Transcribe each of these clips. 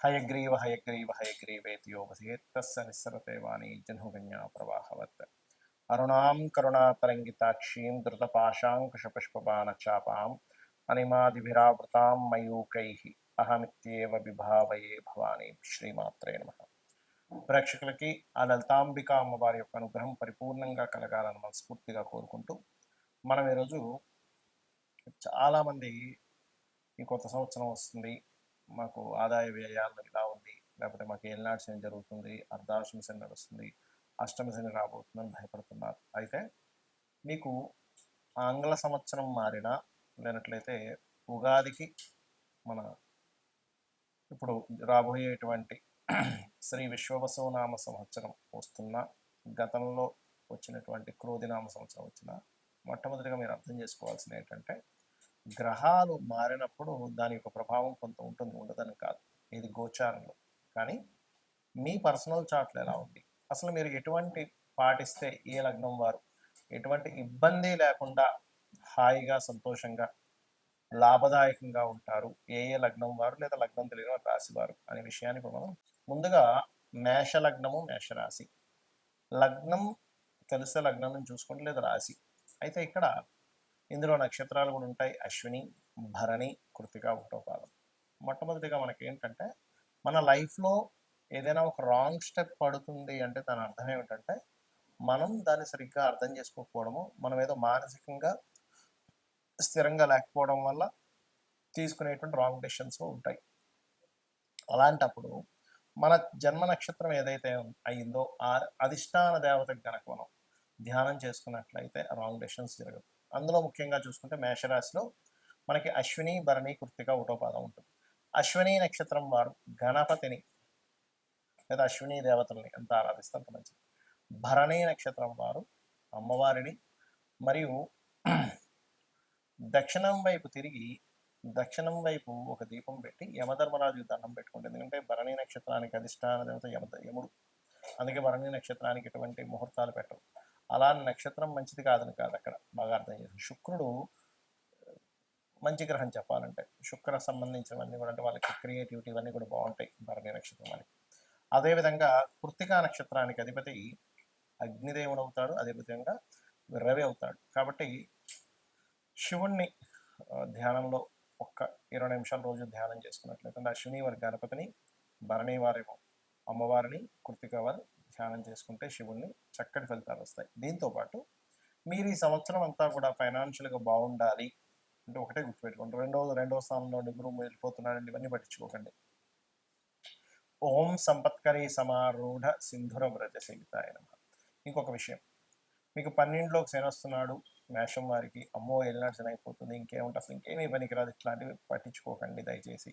హయగ్రీవ హయగ్రీవ హయగ్రీవేతియోపసేత్తస్స నిస్సరతే వాణి జన్హుగన్యా ప్రవాహవత్ అరుణాం కరుణాతరంగితాక్షీం ధృతపాశాంకుశపుష్పబాణచాపాం అనిమాదిభిరావృతాం మయూకైః అహమిత్యేవ విభావయే భవానీ శ్రీమాత్రే నమ ప్రేక్షకులకి ఆ లలితాంబిక అమ్మవారి యొక్క అనుగ్రహం పరిపూర్ణంగా కలగాలని మనస్ఫూర్తిగా కోరుకుంటూ మనం ఈరోజు చాలామంది ఈ కొత్త సంవత్సరం వస్తుంది మాకు ఆదాయ వ్యయాలు ఇలా ఉంది. లేకపోతే మాకు ఏళ్ళనాడు శని జరుగుతుంది. అర్ధాష్టమి శని నడుస్తుంది. అష్టమి శని రాబోతుందని భయపడుతున్నారు. అయితే మీకు ఆంగ్ల సంవత్సరం మారినా లేనట్లయితే ఉగాదికి మన ఇప్పుడు రాబోయేటువంటి శ్రీ విశ్వవసునామ సంవత్సరం వస్తున్న గతంలో వచ్చినటువంటి క్రోధినామ సంవత్సరం వచ్చిన మొట్టమొదటిగా మీరు అర్థం చేసుకోవాల్సింది ఏంటంటే గ్రహాలు మారినప్పుడు దాని యొక్క ప్రభావం కొంత ఉంటుంది ఉండదని కాదు. ఇది గోచారంలో. కానీ మీ పర్సనల్ చార్ట్లు ఎలా ఉంది? అసలు మీరు ఎటువంటి పాటిస్తే ఏ లగ్నం వారు? ఎటువంటి ఇబ్బంది లేకుండా హాయిగా సంతోషంగా లాభదాయకంగా ఉంటారు? ఏ ఏ లగ్నం వారు లేదా లగ్నం తెలియని వారు అనే విషయాన్ని ఇప్పుడు మనం ముందుగా మేష లగ్నము మేషరాశి లగ్నం తెలిసే లగ్నం చూసుకోండి లేదా రాశి. అయితే ఇక్కడ ఇందులో నక్షత్రాలు కూడా ఉంటాయి. అశ్విని భరణి కృతిక ఒకటో పాదం మొట్టమొదటిగా మనకి ఏంటంటే మన లైఫ్లో ఏదైనా ఒక రాంగ్ స్టెప్ పడుతుంది అంటే దాని అర్థం ఏమిటంటే మనం దాన్ని సరిగ్గా అర్థం చేసుకోకపోవడము మనం ఏదో మానసికంగా స్థిరంగా లేకపోవడం వల్ల తీసుకునేటువంటి రాంగ్ డెసిషన్స్ ఉంటాయి. అలాంటప్పుడు మన జన్మ నక్షత్రం ఏదైతే అయిందో ఆ అధిష్టాన దేవతకు గనక మనం ధ్యానం చేసుకున్నట్లయితే రాంగ్ డెసిషన్స్ జరగదు. అందులో ముఖ్యంగా చూసుకుంటే మేషరాశిలో మనకి అశ్విని భరణి కృతిక ఒకటోపాదం ఉంటుంది. అశ్విని నక్షత్రం వారు గణపతిని లేదా అశ్విని దేవతల్ని ఎంత ఆరాధిస్తే అంత మంచిది. భరణి నక్షత్రం వారు అమ్మవారిని మరియు దక్షిణం వైపు తిరిగి దక్షిణం వైపు ఒక దీపం పెట్టి యమధర్మరాజు దండం పెట్టుకుంటే ఎందుకంటే భరణి నక్షత్రానికి అధిష్టాన దేవత యమ యముడు. అందుకే భరణి నక్షత్రానికి ఎటువంటి ముహూర్తాలు పెట్టరు. అలా నక్షత్రం మంచిది కాదని కాదు అక్కడ. బాగా అర్థం చేసి శుక్రుడు మంచి గ్రహం చెప్పాలంటే. శుక్ర సంబంధించినవన్నీ కూడా అంటే వాళ్ళకి క్రియేటివిటీ ఇవన్నీ కూడా బాగుంటాయి భరణి నక్షత్రం వాళ్ళకి. అదేవిధంగా కృత్తికా నక్షత్రానికి అధిపతి అగ్నిదేవుడు అవుతాడు. అదేవిధంగా రవి అవుతాడు. కాబట్టి శివుణ్ణి ధ్యానంలో ఒక్క ఇరవై నిమిషాల రోజు ధ్యానం చేసుకున్నట్లయితే ఆ శని వారి గణపతిని భరణి వారేమో అమ్మవారిని కృతిక వారు ధ్యానం చేసుకుంటే శివుణ్ణి చక్కటి ఫలితాలు వస్తాయి. దీంతో పాటు మీరు ఈ సంవత్సరం అంతా కూడా ఫైనాన్షియల్గా బాగుండాలి అంటే ఒకటే గుర్తుపెట్టుకోండి. రెండో రెండవ స్థానంలో గురువు వెళ్ళిపోతున్నాడండి ఇవన్నీ పట్టించుకోకండి. ఓం సంపత్కరి సమారూఢ సింధుర వ్రజ సహితాయ ఇంకొక విషయం. మీకు పన్నెండులోకి శనొస్తున్నాడు మేషం వారికి అమ్మో వెళ్ళినాడు శని అయిపోతుంది ఇంకేముంటే అసలు ఇంకేమీ పనికిరాదు ఇట్లాంటివి పట్టించుకోకండి దయచేసి.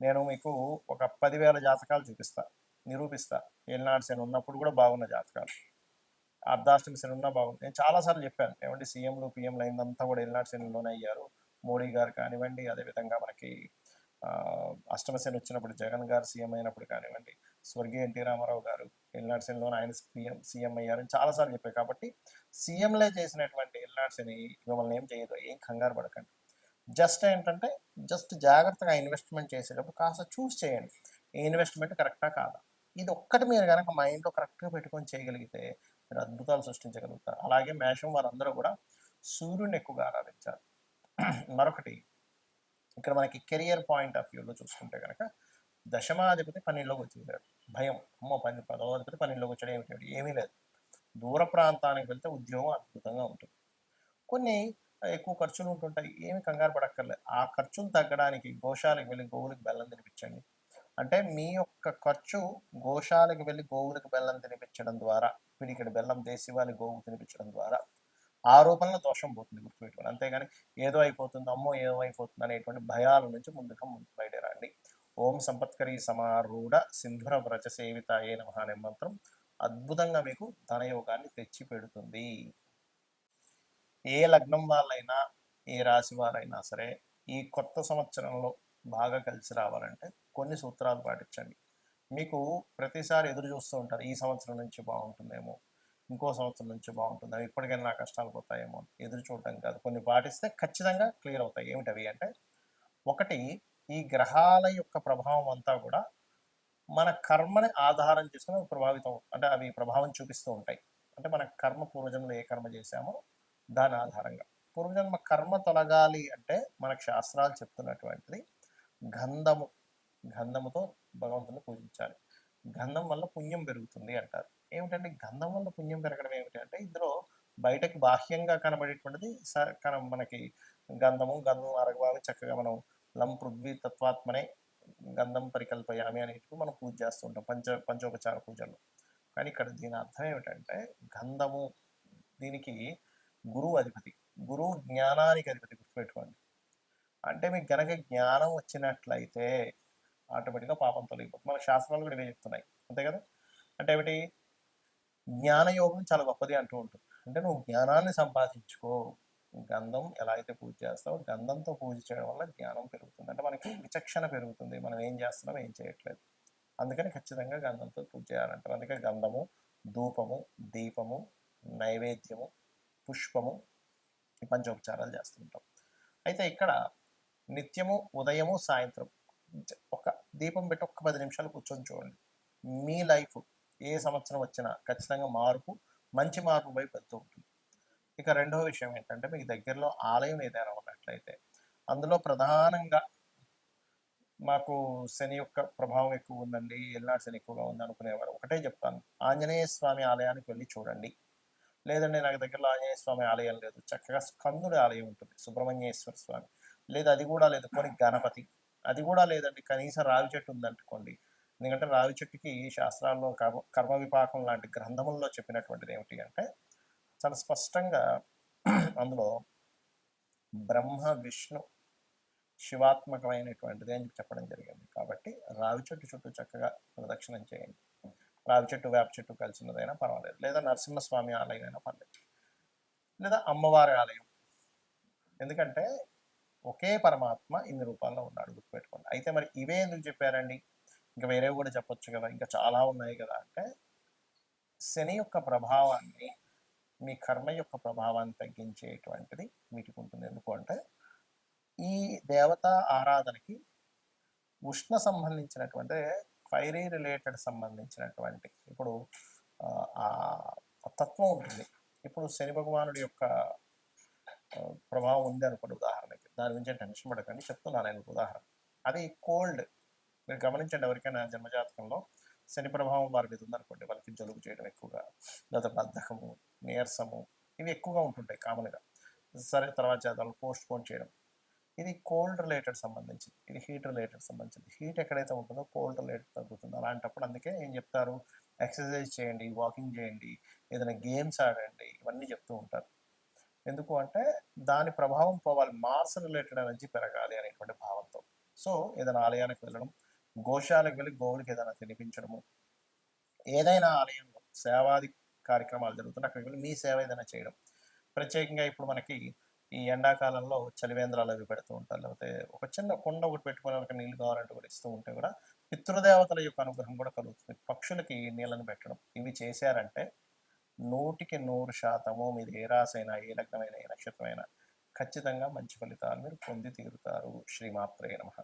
నేను మీకు ఒక పదివేల జాతకాలు చూపిస్తా. నిరూపిస్తా. ఏలినాడు శని ఉన్నప్పుడు కూడా బాగున్న జాతకాలు. అర్ధాష్టమి శని ఉన్నా బాగుంది. నేను చాలాసార్లు చెప్పాను. ఏమంటే సీఎంలు పిఎంలు అయిందంతా కూడా ఏలినాడు శనిలోనే అయ్యారు. మోడీ గారు కానివ్వండి అదేవిధంగా మనకి ఆ, వచ్చినప్పుడు జగన్ గారు సీఎం అయినప్పుడు కానివ్వండి స్వర్గీయ ఎన్టీ రామారావు గారు ఎల్నాడు శనిలోనే ఆయన సీఎం సీఎం అయ్యారని చాలాసార్లు చెప్పారు. కాబట్టి సీఎంలే చేసినటువంటి ఎల్నాడు శని మిమ్మల్ని ఏం చేయదు ఏం కంగారు పడకండి. జస్ట్ ఏంటంటే జస్ట్ జాగ్రత్తగా ఇన్వెస్ట్మెంట్ చేసేటప్పుడు కాస్త చూస్ చేయండి. ఈ ఇన్వెస్ట్మెంట్ కరెక్టా కాదా? ఇది ఒక్కటి మీరు కనుక మైండ్లో కరెక్ట్గా పెట్టుకొని చేయగలిగితే మీరు అద్భుతాలు సృష్టించగలుగుతారు. అలాగే మేషం వారందరూ కూడా సూర్యుని ఎక్కువగా ఆరాధించారు. మరొకటి ఇక్కడ మనకి కెరియర్ పాయింట్ ఆఫ్ వ్యూలో చూసుకుంటే కనుక దశమాధిపతి పన్నెండులోకి వచ్చేసాడు. భయం. అమ్మో! పని పదవాధిపతి పన్నెండులోకి వచ్చాడు. ఏమిటి ఏమీ లేదు. దూర ప్రాంతానికి వెళ్తే ఉద్యోగం అద్భుతంగా ఉంటుంది. కొన్ని ఎక్కువ ఖర్చులు ఉంటుంటాయి. ఏమి కంగారు పడక్కర్లేదు. ఆ ఖర్చులు తగ్గడానికి గోశాలకు వెళ్ళి గోవులకు బెల్లం తినిపించండి. అంటే మీ యొక్క ఖర్చు గోశాలకు వెళ్ళి గోవులకు బెల్లం తినిపించడం ద్వారా పిడికెడు బెల్లం దేశీవాలి గోవు తినిపించడం ద్వారా ఆ రూపంలో దోషం పోతుంది గుర్తుపెట్టుకోండి. అంతేగాని ఏదో అయిపోతుంది అమ్మో ఏదో అయిపోతుంది అనేటువంటి భయాల నుంచి ముందుగా ముందు బయటరండి. ఓం సంపత్కరి సమారూఢ సింధుర వ్రజ సేవిత ఏ నమః అనే మంత్రం అద్భుతంగా మీకు ధనయోగాన్ని తెచ్చి పెడుతుంది ఏ లగ్నం వాళ్ళైనా ఏ రాశి వారైనా సరే ఈ కొత్త సంవత్సరంలో బాగా కలిసి రావాలంటే కొన్ని సూత్రాలు పాటించండి. మీకు ప్రతిసారి ఎదురు చూస్తూ ఉంటారు ఈ సంవత్సరం నుంచి బాగుంటుందేమో ఇంకో సంవత్సరం నుంచి బాగుంటుందేమో ఇప్పటికైనా నా కష్టాలు పోతాయేమో ఎదురు చూడటం కాదు. కొన్ని పాటిస్తే ఖచ్చితంగా క్లియర్ అవుతాయి. ఏమిటవి అంటే ఒకటి ఈ గ్రహాల యొక్క ప్రభావం అంతా కూడా మన కర్మని ఆధారం చేసుకుని ప్రభావితం అంటే అవి ప్రభావం చూపిస్తూ ఉంటాయి. అంటే మన కర్మ పూర్వజన్మలో ఏ కర్మ చేశామో దాని ఆధారంగా. పూర్వజన్మ కర్మ తొలగాలి అంటే మనకు శాస్త్రాలు చెప్తున్నటువంటిది గంధము గంధముతో భగవంతుని పూజించాలి. గంధం వల్ల పుణ్యం పెరుగుతుంది అంటారు. ఏమిటంటే గంధం వల్ల పుణ్యం పెరగడం ఏమిటి అంటే ఇందులో బయటకు బాహ్యంగా కనబడేటువంటిది స- కన మనకి గంధము గంధం అరగబావి చక్కగా మనం లం పృథ్వీ తత్వాత్మనే గంధం పరికల్పయామి అనేటివి మనం పూజ చేస్తుంటాం పంచ పంచోపచార పూజలు కానీ ఇక్కడ దీని అర్థం ఏమిటంటే గంధము దీనికి గురువు అధిపతి గురువు జ్ఞానానికి అధిపతి గుర్తుపెట్టుకోండి. అంటే మీకు గనక జ్ఞానం వచ్చినట్లయితే ఆటోమేటిక్గా పాపం తొలగిపోతుంది. మన శాస్త్రాలు కూడా ఇవే చెప్తున్నాయి. అంతే కదా? అంటే ఏమిటి? జ్ఞానయోగం చాలా గొప్పది అంటూ ఉంటుంది. అంటే నువ్వు జ్ఞానాన్ని సంపాదించుకో. గంధం ఎలా అయితే పూజ చేస్తావో గంధంతో పూజ చేయడం వల్ల జ్ఞానం పెరుగుతుంది. అంటే మనకి విచక్షణ పెరుగుతుంది. మనం ఏం చేస్తున్నాం ఏం చేయట్లేదు. అందుకని ఖచ్చితంగా గంధంతో పూజ చేయాలంటారు. అందుకే గంధము ధూపము దీపము నైవేద్యము పుష్పము ఈ పంచోపచారాలు చేస్తుంటాం. అయితే ఇక్కడ నిత్యము ఉదయము సాయంత్రం. ఒక దీపం పెట్టి ఒక్క పది నిమిషాలు కూర్చొని చూడండి. మీ లైఫ్ ఏ సంవత్సరం వచ్చినా ఖచ్చితంగా మార్పు మంచి మార్పు వైపు వెళ్తూ ఉంటుంది. ఇక రెండవ విషయం ఏంటంటే మీకు దగ్గరలో ఆలయం ఏదైనా ఉన్నట్లయితే అందులో ప్రధానంగా మాకు శని యొక్క ప్రభావం ఎక్కువ ఉందండి. ఎల్నాడు శని ఎక్కువగా ఉంది అనుకునేవారు. ఒకటే చెప్తాను. ఆంజనేయ స్వామి ఆలయానికి వెళ్ళి చూడండి. లేదండి నాకు దగ్గరలో ఆంజనేయ స్వామి ఆలయం లేదు. చక్కగా స్కందుడి ఆలయం ఉంటుంది. సుబ్రహ్మణ్యేశ్వర స్వామి. లేదు అది కూడా లేదు. కొన్ని గణపతి. అది కూడా లేదండి. కనీసం రావి చెట్టు ఉందనుకోండి. ఎందుకంటే రావి చెట్టుకి శాస్త్రాల్లో కర్మ కర్మ విపాకం లాంటి గ్రంథముల్లో చెప్పినటువంటిది ఏమిటి అంటే చాలా స్పష్టంగా అందులో బ్రహ్మ విష్ణు శివాత్మకమైనటువంటిది అని చెప్పడం జరిగింది. కాబట్టి రావి చెట్టు చుట్టూ చక్కగా ప్రదక్షిణం చేయండి. రావి చెట్టు వేప చెట్టు కలిసినదైనా పర్వాలేదు. లేదా నరసింహస్వామి ఆలయం అయినా పర్లేదు లేదా అమ్మవారి ఆలయం. ఎందుకంటే ఒకే పరమాత్మ ఇన్ని రూపాల్లో ఉన్నాడు గుర్తుపెట్టుకోండి. అయితే మరి ఇవే ఎందుకు చెప్పారండి? ఇంకా వేరేవి కూడా చెప్పొచ్చు కదా ఇంకా చాలా ఉన్నాయి కదా. అంటే శని యొక్క ప్రభావాన్ని మీ కర్మ యొక్క ప్రభావాన్ని తగ్గించేటువంటిది వీటికి ఉంటుంది. ఎందుకు అంటే ఈ దేవత ఆరాధనకి ఉష్ణ సంబంధించినటువంటి ఫైరీ రిలేటెడ్ సంబంధించినటువంటి ఇప్పుడు ఆ, తత్వం ఉంటుంది. ఇప్పుడు శని భగవానుడి యొక్క ప్రభావం ఉంది అనుకోండి. దాని గురించి టెన్షన్ పడకండి చెప్తున్నాను నేను ఉదాహరణ. అది కోల్డ్. మీరు గమనించండి ఎవరికైనా జన్మజాతకంలో శని ప్రభావం వారి మీద ఉందనుకోండి వాళ్ళకి జలుబు చేయడం ఎక్కువగా లేదా బద్ధకము నీరసము ఇవి ఎక్కువగా ఉంటుంటాయి కామన్గా. సరే తర్వాత చేద్దాం పోస్ట్ పోన్ చేయడం. ఇది కోల్డ్ రిలేటెడ్ సంబంధించింది. ఇది హీట్ రిలేటెడ్ సంబంధించింది. హీట్ ఎక్కడైతే ఉంటుందో కోల్డ్ రిలేటెడ్ తగ్గుతుంది. అలాంటప్పుడు అందుకే ఏం చెప్తారు? ఎక్సర్సైజ్ చేయండి వాకింగ్ చేయండి ఏదైనా గేమ్స్ ఆడండి ఇవన్నీ చెప్తూ ఉంటారు. ఎందుకు అంటే దాని ప్రభావం పోవాలి. మార్స్ రిలేటెడ్ ఎనర్జీ పెరగాలి అనేటువంటి భావంతో. సో ఏదైనా ఆలయానికి వెళ్ళడం గోశాలకు వెళ్ళి గోవులకి ఏదైనా తినిపించడము ఏదైనా ఆలయంలో సేవాది కార్యక్రమాలు జరుగుతుంటే అక్కడికి వెళ్ళి మీ సేవ ఏదైనా చేయడం. ప్రత్యేకంగా ఇప్పుడు మనకి ఈ ఎండాకాలంలో చలివేంద్రాలు అవి పెడుతూ ఉంటారు. లేకపోతే ఒక చిన్న కుండ ఒకటి పెట్టుకుని వాళ్ళకి నీళ్ళు కావాలంటే కూడా ఇస్తూ ఉంటే కూడా పితృదేవతల యొక్క అనుగ్రహం కూడా కలుగుతుంది. పక్షులకి నీళ్ళని పెట్టడం. ఇవి చేశారంటే నూటికి నూరు శాతము మీది ఏ రాసైనా ఏ లగ్నమైన ఏ నక్షత్రమైనా ఖచ్చితంగా మంచి ఫలితాలు మీరు పొంది తీరుతారు. శ్రీమాత్రే నమః.